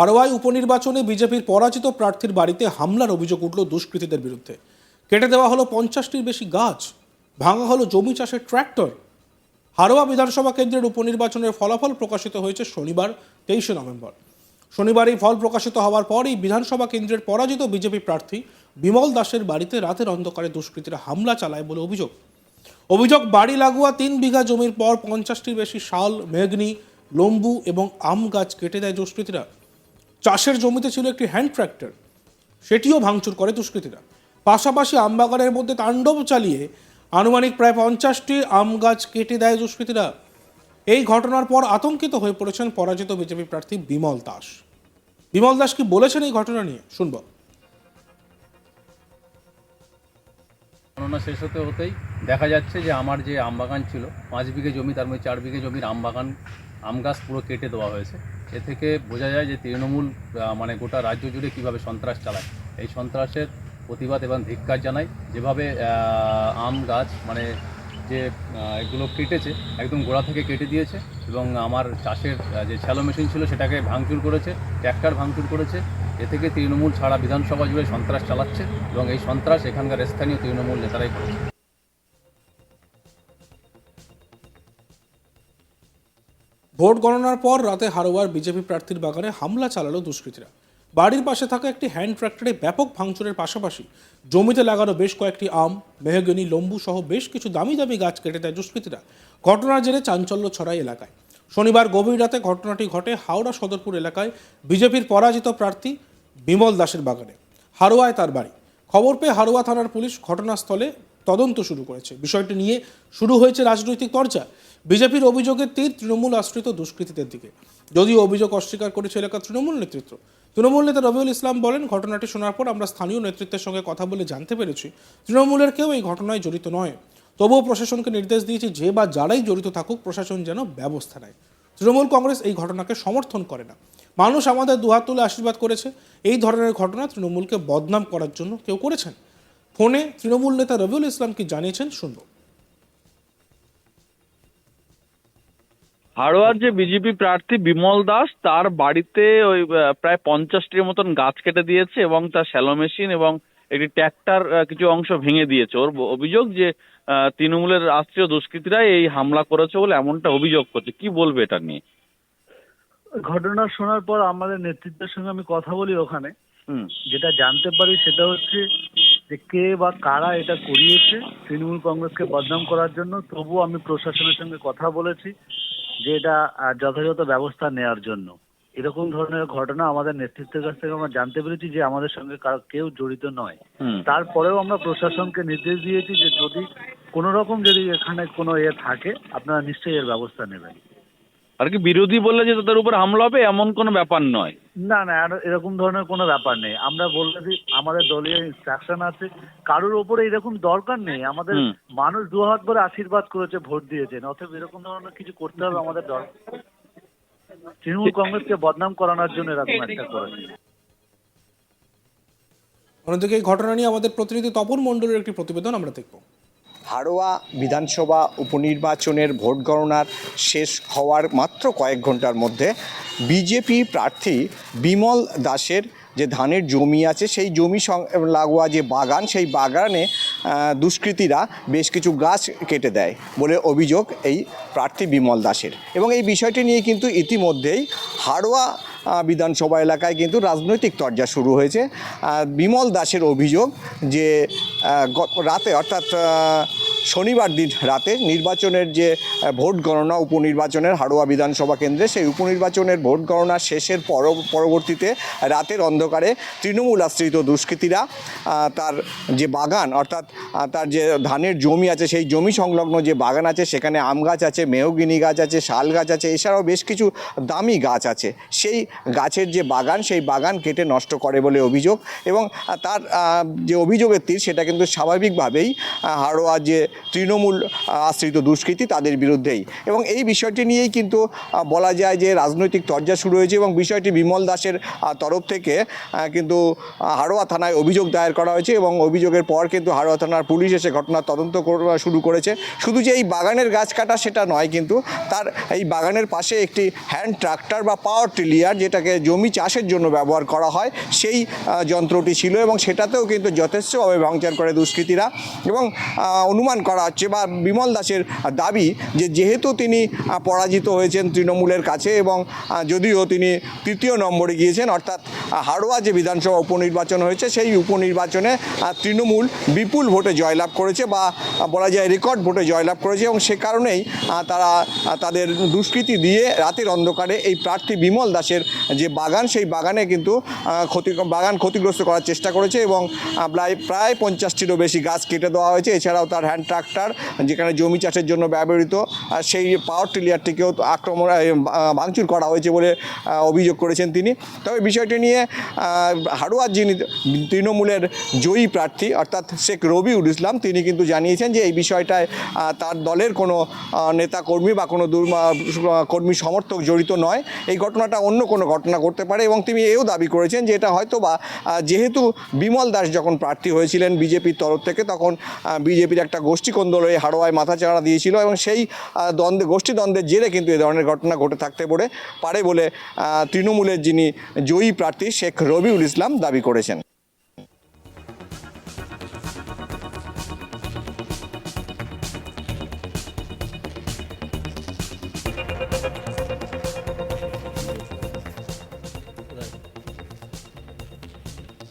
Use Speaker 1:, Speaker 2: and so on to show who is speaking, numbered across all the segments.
Speaker 1: হারোয়াই উপনির্বাচনে বিজেপির পরাজিত প্রার্থীর বাড়িতে হামলার অভিযোগ উঠল দুষ্কৃতীদের বিরুদ্ধে। কেটে দেওয়া হলো পঞ্চাশটির বেশি গাছ, ভাঙা হলো জমি চাষের ট্র্যাক্টর। হারোয়া বিধানসভা কেন্দ্রের উপনির্বাচনের ফলাফল প্রকাশিত হয়েছে শনিবার, তেইশে নভেম্বর। শনিবার এই ফল প্রকাশিত হওয়ার পর এই বিধানসভা কেন্দ্রের পরাজিত বিজেপি প্রার্থী বিমল দাসের বাড়িতে রাতের অন্ধকারে দুষ্কৃতীরা হামলা চালায় বলে অভিযোগ। অভিযোগ, বাড়ি লাগোয়া তিন বিঘা জমির পর পঞ্চাশটির বেশি শাল, মেঘনি, লম্বু এবং আম গাছ কেটে দেয় দুষ্কৃতীরা। চাষের জমিতে ছিল একটি হ্যান্ড ট্র্যাক্টর, সেটিও ভাঙচুর করে দুষ্কৃতীরা। পাশাপাশি আমবাগানের মধ্যে তাণ্ডব চালিয়ে আনুমানিক প্রায় পঞ্চাশটি আম গাছ কেটে দেয় দুষ্কৃতীরা। এই ঘটনার পর আতঙ্কিত হয়ে পড়েছেন পরাজিত বিজেপি প্রার্থী বিমল দাস। বিমল দাস কি বলেছেন এই ঘটনা নিয়ে? শুনব।
Speaker 2: গণনা শেষ হতে হতেই দেখা যাচ্ছে যে আমার যে আম বাগান ছিল, পাঁচ বিঘে জমি, তার মধ্যে চার বিঘে জমির আম বাগান আম গাছ পুরো কেটে দেওয়া হয়েছে। এ থেকে বোঝা যায় যে তৃণমূল মানে গোটা রাজ্য জুড়ে কীভাবে সন্ত্রাস চালায়। এই সন্ত্রাসের প্রতিবাদ এবং ধিক্কার জানাই। যেভাবে আম গাছ মানে যে এগুলো কেটেছে, একদম গোড়া থেকে কেটে দিয়েছে এবং আমার চাষের যে শ্যালো মেশিন ছিল সেটাকে ভাঙচুর করেছে ট্র্যাক্টর ভাঙচুর করেছে। এ থেকে তৃণমূল ছাড়া বিধানসভা জুড়ে সন্ত্রাস চালাচ্ছে এবং এই সন্ত্রাস এখানকার স্থানীয় তৃণমূল নেতারাই করেছে।
Speaker 1: ভোট গণনার পর রাতে হারোয়ার বিজেপি প্রার্থীর বাগানে হামলা চালালো দুষ্কৃতীরা। বাড়ির পাশে থাকা একটি হ্যান্ড ট্র্যাক্টরে ব্যাপক ভাঙচুরের পাশাপাশি জমিতে লাগানো বেশ কয়েকটি আম, মেহগনি, লম্বু সহ বেশ কিছু দামি দামি গাছ কেটে দেয় দুষ্কৃতীরা। ঘটনার জেরে চাঞ্চল্য ছড়ায় এলাকায়। শনিবার গভীর রাতে ঘটনাটি ঘটে হাওড়া সদরপুর এলাকায় বিজেপির পরাজিত প্রার্থী বিমল দাসের বাগানে। হারোয়ায় তার বাড়ি। খবর পেয়ে হারোয়া থানার পুলিশ ঘটনাস্থলে তদন্ত শুরু করেছে। বিষয়টি নিয়ে শুরু হয়েছে রাজনৈতিক চর্চা। বিজেপির অভিযোগের তীর তৃণমূল আশ্রিত দুষ্কৃতীদের দিকে। যদিও অভিযোগ অস্বীকার করেছে এলাকার তৃণমূল নেতৃত্ব। তৃণমূল নেতা রবিউল ইসলাম বলেন, ঘটনাটি শোনার পর আমরা স্থানীয় নেতৃত্বের সঙ্গে কথা বলে জানতে পেরেছি, তৃণমূলের কেউ এই ঘটনায় জড়িত নয়। তবুও প্রশাসনকে নির্দেশ দিয়েছে, যে বা যারাই জড়িত থাকুক, প্রশাসন যেন ব্যবস্থা নেয়। তৃণমূল কংগ্রেস এই ঘটনাকে সমর্থন করে না। মানুষ আমাদের দুহাত তুলে আশীর্বাদ করেছে। এই ধরনের ঘটনা তৃণমূলকে বদনাম করার জন্য কেউ করেছেন? ফোনে তৃণমূল নেতা রবিউল ইসলাম কি জানিয়েছেন শুনব।
Speaker 3: হাড়োয়ার যে বিজেপি প্রার্থী বিমল দাস তার বাড়িতে ওই প্রায় পঞ্চাশটির মতন গাছ কেটে দিয়েছে এবং তার শ্যালো মেশিন এবং একটি ট্র্যাক্টর কিছু অংশ ভেঙে দিয়েছে। ওর অভিযোগ যে তৃণমূলের রাষ্ট্রীয় দুষ্কৃতীরা এই হামলা করেছে বলে এমনটা অভিযোগ করছে। কি বলবে এটা নিয়ে?
Speaker 4: ঘটনা শোনার পর আমাদের নেতৃত্বের সঙ্গে আমি কথা বলি ওখানে।
Speaker 3: হুম।
Speaker 4: যেটা জানতে পারি সেটা হচ্ছে যে কে বা কারা এটা করিয়েছে তৃণমূল কংগ্রেসকে বদনাম করার জন্য তবুও আমি প্রশাসনের সঙ্গে কথা বলেছি যে এটা যথাযথ ব্যবস্থা নেওয়ার জন্য। এরকম ধরনের ঘটনা আমাদের নেতৃত্বের কাছ থেকে আমরা জানতে পেরেছি যে আমাদের সঙ্গে কেউ জড়িত নয়। তারপরেও আমরা প্রশাসনকে নির্দেশ দিয়েছি যে যদি কোনো রকম যদি এখানে কোনো ইয়ে থাকে আপনারা নিশ্চয়ই এর ব্যবস্থা নেবেন।
Speaker 3: আর কি বিরোধী বললে যে তাদের উপর হামলা হবে এমন কোনো ব্যাপার নয়।
Speaker 4: না না আর এরকম ধরনের কোনো ব্যাপার নেই। আমরা বলতেছি আমাদের দলীয় ইনস্ট্রাকশন আছে কারোর ওপরে এরকম দরকার নেই। আমাদের মানুষ দু হাত ভরে আশীর্বাদ করেছে ভোট দিয়েছেন। অথবা এরকম ধরনের কিছু করতে হবে আমাদের দরকার তৃণমূল কংগ্রেসকে বদনাম করানোর জন্য এরকম একটা করেছে।
Speaker 1: অন্যদিকে এই ঘটনা নিয়ে আমাদের প্রতিনিধি তপন মণ্ডলের একটি প্রতিবেদন আমরা দেখব।
Speaker 5: হাড়োয়া বিধানসভা উপনির্বাচনের ভোট গণনার শেষ হওয়ার মাত্র কয়েক ঘণ্টার মধ্যে বিজেপি প্রার্থী বিমল দাসের যে ধানের জমি আছে, সেই জমি লাগোয়া যে বাগান, সেই বাগানে দুষ্কৃতীরা বেশ কিছু গাছ কেটে দেয় বলে অভিযোগ এই প্রার্থী বিমল দাসের। এবং এই বিষয়টি নিয়ে কিন্তু ইতিমধ্যেই হাড়োয়া বিধানসভা এলাকায় কিন্তু রাজনৈতিক তরজা শুরু হয়েছে। বিমল দাসের অভিযোগ যে রাতে অর্থাৎ শনিবার দিন রাতে নির্বাচনের যে ভোট গণনা উপনির্বাচনের হাড়োয়া বিধানসভা কেন্দ্রে, সেই উপনির্বাচনের ভোট গণনা শেষের পর, পরবর্তীতে রাতের অন্ধকারে তৃণমূল আশ্রিত দুষ্কৃতীরা তার যে বাগান, অর্থাৎ তার যে ধানের জমি আছে, সেই জমি সংলগ্ন যে বাগান আছে, সেখানে আম গাছ আছে, মেহগিনি গাছ আছে, শাল গাছ আছে, এছাড়াও বেশ কিছু দামি গাছ আছে। সেই গাছের যে বাগান, সেই বাগান কেটে নষ্ট করে বলে অভিযোগ এবং তার যে অভিযোগের তীর, সেটা কিন্তু স্বাভাবিকভাবেই হাড়োয়া যে তৃণমূল আশ্রিত দুষ্কৃতী তাদের বিরুদ্ধেই। এবং এই বিষয়টি নিয়েই কিন্তু বলা যায় যে রাজনৈতিক তর্জা শুরু হয়েছে এবং বিষয়টি বিমল দাসের তরফ থেকে কিন্তু হাড়োয়া থানায় অভিযোগ দায়ের করা হয়েছে এবং অভিযোগের পর কিন্তু হাড়োয়া থানার পুলিশ এসে ঘটনার তদন্ত শুরু করেছে। শুধু যে এই বাগানের গাছ কাটা সেটা নয় কিন্তু, তার এই বাগানের পাশে একটি হ্যান্ড ট্রাক্টর বা পাওয়ার টিলিয়ার যেটাকে জমি চাষের জন্য ব্যবহার করা হয়, সেই যন্ত্রটি ছিল এবং সেটাতেও কিন্তু যথেষ্টভাবে ভাঙচার করে দুষ্কৃতীরা। এবং অনুমান করা হচ্ছে বা বিমল দাসের দাবি যে যেহেতু তিনি পরাজিত হয়েছেন তৃণমূলের কাছে এবং যদিও তিনি তৃতীয় নম্বরে গিয়েছেন, অর্থাৎ হাড়োয়া যে বিধানসভা উপনির্বাচন হয়েছে, সেই উপনির্বাচনে তৃণমূল বিপুল ভোটে জয়লাভ করেছে বা বলা যায় রেকর্ড ভোটে জয়লাভ করেছে এবং সে কারণেই তারা তাদের দুষ্কৃতি দিয়ে রাতের অন্ধকারে এই প্রার্থী বিমল দাসের যে বাগান, সেই বাগানে কিন্তু ক্ষতি, বাগান ক্ষতিগ্রস্ত করার চেষ্টা করেছে এবং প্রায় প্রায় পঞ্চাশটিরও বেশি গাছ কেটে দেওয়া হয়েছে। এছাড়াও তার হ্যান্ড ট্রাক্টর যেখানে জমি চাষের জন্য ব্যবহৃত আহ, সেই পাওয়ার টিলিয়ারটিকেও আক্রমণ ভাঙচুর করা হয়েছে বলে অভিযোগ করেছেন তিনি। তবে বিষয়টি নিয়ে হাড়োয়ার যিনি তৃণমূলের জয়ী প্রার্থী অর্থাৎ শেখ রবিউল ইসলাম তিনি কিন্তু জানিয়েছেন যে এই বিষয়টায় তার দলের কোনো নেতা কর্মী বা কোনো কর্মী সমর্থক জড়িত নয়। এই ঘটনাটা অন্য কোনো ঘটনা করতে পারে এবং তিনি এও দাবি করেছেন যে এটা হয়তো বা যেহেতু বিমল দাস যখন প্রার্থী হয়েছিলেন বিজেপির তরফ থেকে তখন বিজেপির একটা গোষ্ঠী কোন্দল এই হাড়োয়ায় মাথা চাড়া দিয়েছিল এবং সেই দ্বন্দ্বে গোষ্ঠী দ্বন্দ্বের জেরে কিন্তু এ ধরনের ঘটনা ঘটে থাকতে পারে পারে বলে তৃণমূলের যিনি জয়ী প্রার্থী শেখ রবিউল ইসলাম দাবি করেছেন।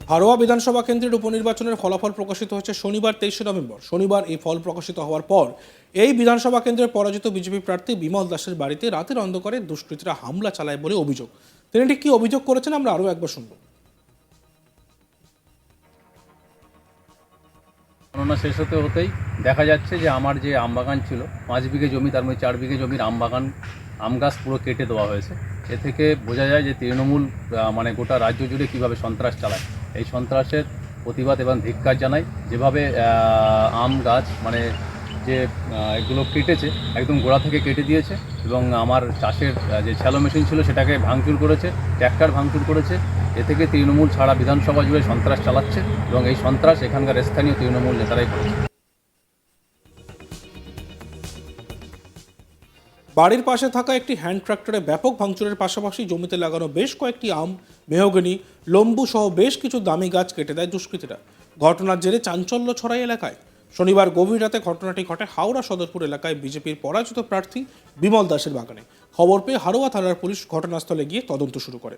Speaker 1: হারোয়া বিধানসভা কেন্দ্রের উপনির্বাচনের ফলাফল প্রকাশিত হচ্ছে শনিবার, তেইশে নভেম্বর। শনিবার এই ফল প্রকাশিত হওয়ার পর এই বিধানসভা কেন্দ্রের পরাজিত বিজেপি প্রার্থী বিমল দাসের বাড়িতে রাতের অন্ধকারে দুষ্কৃতীরা হামলা চালায় বলে অভিযোগ। তিনি ঠিক কী অভিযোগ করেছেন আমরা আরও একবার শুনব।
Speaker 2: গণনা শেষ হতে হতেই দেখা যাচ্ছে যে আমার যে আম বাগান ছিল, পাঁচ বিঘে জমি, তার মধ্যে চার বিঘে জমির আম বাগান আম গাছ পুরো কেটে দেওয়া হয়েছে। এ থেকে বোঝা যায় যে তৃণমূল মানে গোটা রাজ্য জুড়ে কীভাবে সন্ত্রাস চালায়। এই সন্ত্রাসের প্রতিবাদ এবং ধিক্কার জানাই। যেভাবে আম গাছ মানে যে এগুলো কেটেছে, একদম গোড়া থেকে কেটে দিয়েছে এবং আমার চাষের যে শ্যালো মেশিন ছিল সেটাকে ভাঙচুর করেছে, ট্র্যাক্টর ভাঙচুর করেছে। এ থেকে তৃণমূল ছাড়া বিধানসভা জুড়ে সন্ত্রাস চালাচ্ছে এবং এই সন্ত্রাস এখানকার স্থানীয় তৃণমূল নেতারাই করেছে।
Speaker 1: বাড়ির পাশে থাকা একটি হ্যান্ড ট্র্যাক্টরে ব্যাপক ভাঙচুরের পাশাপাশি জমিতে লাগানো বেশ কয়েকটি আম, মেহগনি, লম্বু সহ বেশ কিছু দামি গাছ কেটে দেয় দুষ্কৃতীরা। ঘটনার জেরে চাঞ্চল্য ছড়াই এলাকায়। শনিবার গভীর রাতে ঘটনাটি ঘটে হাওড়া সদরপুর এলাকায় বিজেপির পরাজিত প্রার্থী বিমল দাসের বাগানে। খবর পেয়ে হারোয়া থানার পুলিশ ঘটনাস্থলে গিয়ে তদন্ত শুরু করে।